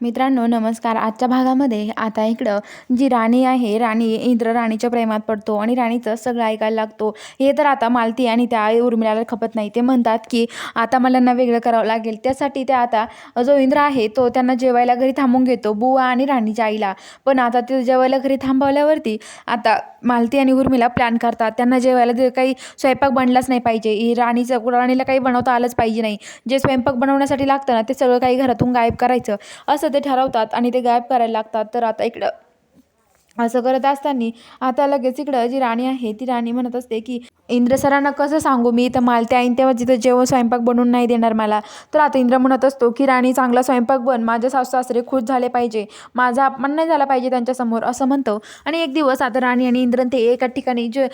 मित्रांनो नमस्कार. आजच्या भागामध्ये आता इकडं जी राणी आहे राणी इंद्र राणीच्या प्रेमात पडतो आणि राणीचं सगळं ऐकायला लागतो. हे तर आता मालती आणि त्या उर्मिळाला खपत नाही. ते म्हणतात की आता मला ना वेगळं करावं लागेल. त्यासाठी ते आता जो इंद्र आहे तो त्यांना जेवायला घरी थांबून घेतो बुवा आणि राणीच्या आईला. पण आता ते जेवायला घरी थांबवल्यावरती आता मालती आणि उर्मिला प्लॅन करतात. त्यांना जेवायला जे काही स्वयंपाक बनलाच नाही पाहिजे. राणीचं राणीला काही बनवता आलंच पाहिजे नाही. जे स्वयंपाक बनवण्यासाठी लागतं ना ते सगळं काही घरातून गायब करायचं. असं ते ठरवतात आणि ते गायब करायला लागतात. तर आता इकडं असं करत असताना आता लगेच इकडं जी राणी आहे ती राणी म्हणत असते की इंद्र सरांना कसं सांगू मी? इथं मालते आईन तेव्हा जिथं जेवण स्वयंपाक बनवून नाही देणार मला. तर आता इंद्र म्हणत असतो की राणी चांगला स्वयंपाक बन. माझे सासू सासरे खुश झाले पाहिजे. माझा अपमान नाही झाला पाहिजे त्यांच्यासमोर असं म्हणतो. आणि एक दिवस आता राणी आणि इंद्र ते एका ठिकाणी जे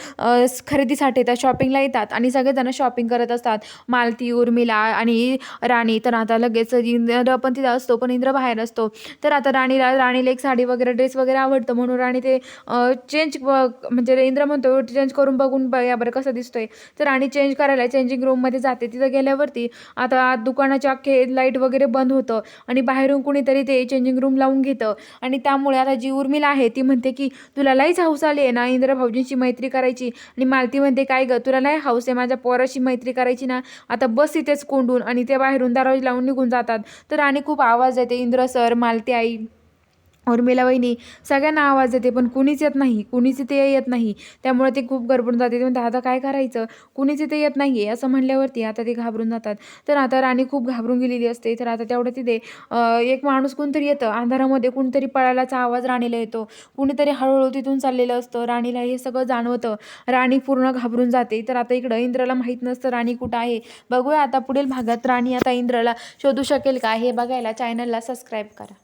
खरेदीसाठी त्या शॉपिंगला येतात आणि सगळेजण शॉपिंग करत असतात. मालती उर्मिला आणि राणी. तर आता लगेच इंद्र पण तिथं असतो पण इंद्र बाहेर असतो. तर आता राणीला राणीला एक साडी वगैरे ड्रेस वगैरे आवडतं म्हणून राणी आणि ते चेंज म्हणजे इंद्र म्हणतो चेंज करून बघून बघ या बरं कसं दिसतोय. तर आणि चेंज करायला चेंजिंग रूममध्ये जाते. तिथं गेल्यावरती आता आत दुकानाचे अख्खे लाइट वगैरे बंद होतं आणि बाहेरून कुणीतरी ते चेंजिंग रूम लावून घेतं. आणि त्यामुळे आता जी उर्मिला आहे ती म्हणते की तुला लईच हौस आली आहे ना इंद्र भाऊजींची मैत्री करायची. आणि मालती म्हणते काय गं तुला लय हौस आहे माझ्या पोराशी मैत्री करायची ना. आता बस इथेच कोंडून आणि ते बाहेरून दरवाजे लावून निघून जातात. तर आणि खूप आवाज येते इंद्र सर मालती आई. उर्मिला वहिनी सगळ्यांना आवाज येते पण कुणीच येत नाही कुणीच इथे येत नाही. त्यामुळे ते खूप गरबडून जाते म्हणते आता काय करायचं? कुणीच इथे येत नाही आहे असं म्हणल्यावरती आता ते घाबरून जातात. तर आता राणी खूप घाबरून गेलेली असते. तर आता तेवढं तिथे एक माणूस कोणतरी येतं. अंधारामध्ये कुणीतरी पळायलाचा आवाज राणीला येतो. कुणीतरी हळूहळू तिथून चाललेलं असतं. राणीला हे सगळं जाणवतं. राणी पूर्ण घाबरून जाते. तर आता इकडं इंद्राला माहीत नसतं राणी कुठं आहे. बघूया आता पुढील भागात राणी आता इंद्राला शोधू शकेल का? हे बघायला चॅनलला सबस्क्राईब करा.